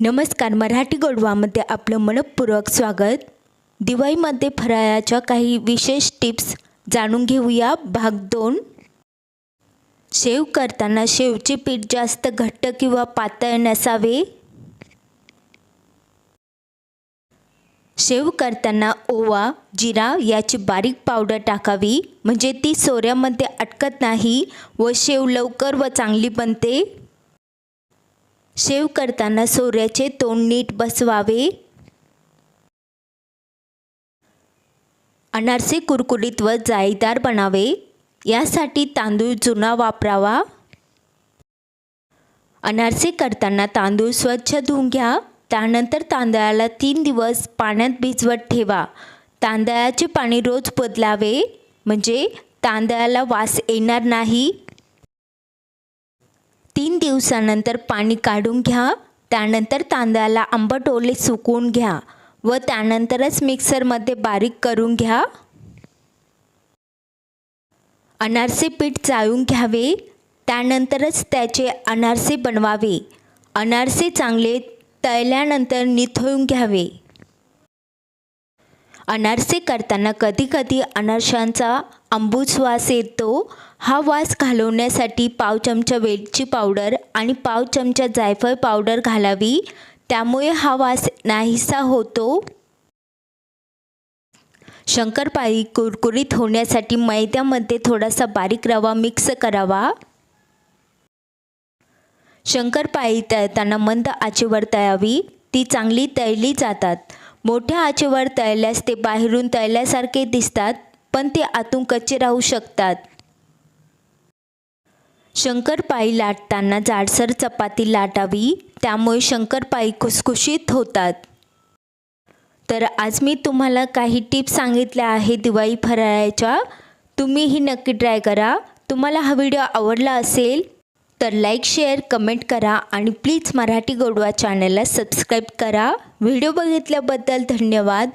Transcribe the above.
नमस्कार मराठी गोडवामध्ये आपलं मनपूर्वक स्वागत. दिवाळीमध्ये फराळाच्या काही विशेष टिप्स जाणून घेऊया. भाग दोन. शेव करताना शेवचे पीठ जास्त घट्ट किंवा पातळ नसावे. शेव करताना ओवा जिरा याची बारीक पावडर टाकावी. म्हणजे ती सोऱ्यामध्ये अटकत नाही व शेव लवकर व चांगली बनते. शेव करताना सोऱ्याचे तोंड नीट बसवावे. अनारसे कुरकुरीत व जाळीदार बनावे. यासाठी तांदूळ जुना वापरावा. अनारसे करताना तांदूळ स्वच्छ धुवून घ्या. त्यानंतर तांदळाला तीन दिवस पाण्यात भिजवत ठेवा. तांदळाचे पाणी रोज बदलावे. म्हणजे तांदळाला वास येणार नाही. दिवसानंतर पाणी काढून घ्या त्यानंतर तांदळाला आंबट ओले सुकवून घ्या व त्यानंतरच मिक्सरमध्ये बारीक करून घ्या. अनारसे पीठ चाळून घ्यावे त्यानंतरच त्याचे अनारसे बनवावे. अनारसे चांगले तळल्यानंतर निथळून घ्यावे. अनारसे करताना कधीकधी अनारशांचा आंबूस वास येतो. हा वास घालवण्यासाठी पाव चमचा वेलची पावडर आणि पाव चमचा जायफळ पावडर घालावी. त्यामुळे हा वास नाहीसा होतो. शंकरपाळी कुरकुरीत होण्यासाठी मैद्यामध्ये थोडासा बारीक रवा मिक्स करावा. शंकरपाळी तळताना मंद आचेवर तळावी. ती चांगली तळली जातात. मोठ्या आचेवर तळल्यास ते बाहेरून तळल्यासारखे दिसतात पण ते आतून कच्चे राहू शकतात. शंकरपाळी लाटताना जाडसर चपाती लाटावी त्यामुळे शंकरपाळी खुसखुशीत होतात. तर आज मी तुम्हाला काही टिप्स सांगितल्या आहे दिवाळी फराळाच्या. तुम्हीही नक्की ट्राय करा. तुम्हाला हा व्हिडिओ आवडला असेल तर लाईक शेअर कमेंट करा आणि प्लीज मराठी गोडवा चॅनलला सबस्क्राईब करा. व्हिडिओ बघितल्याबद्दल धन्यवाद.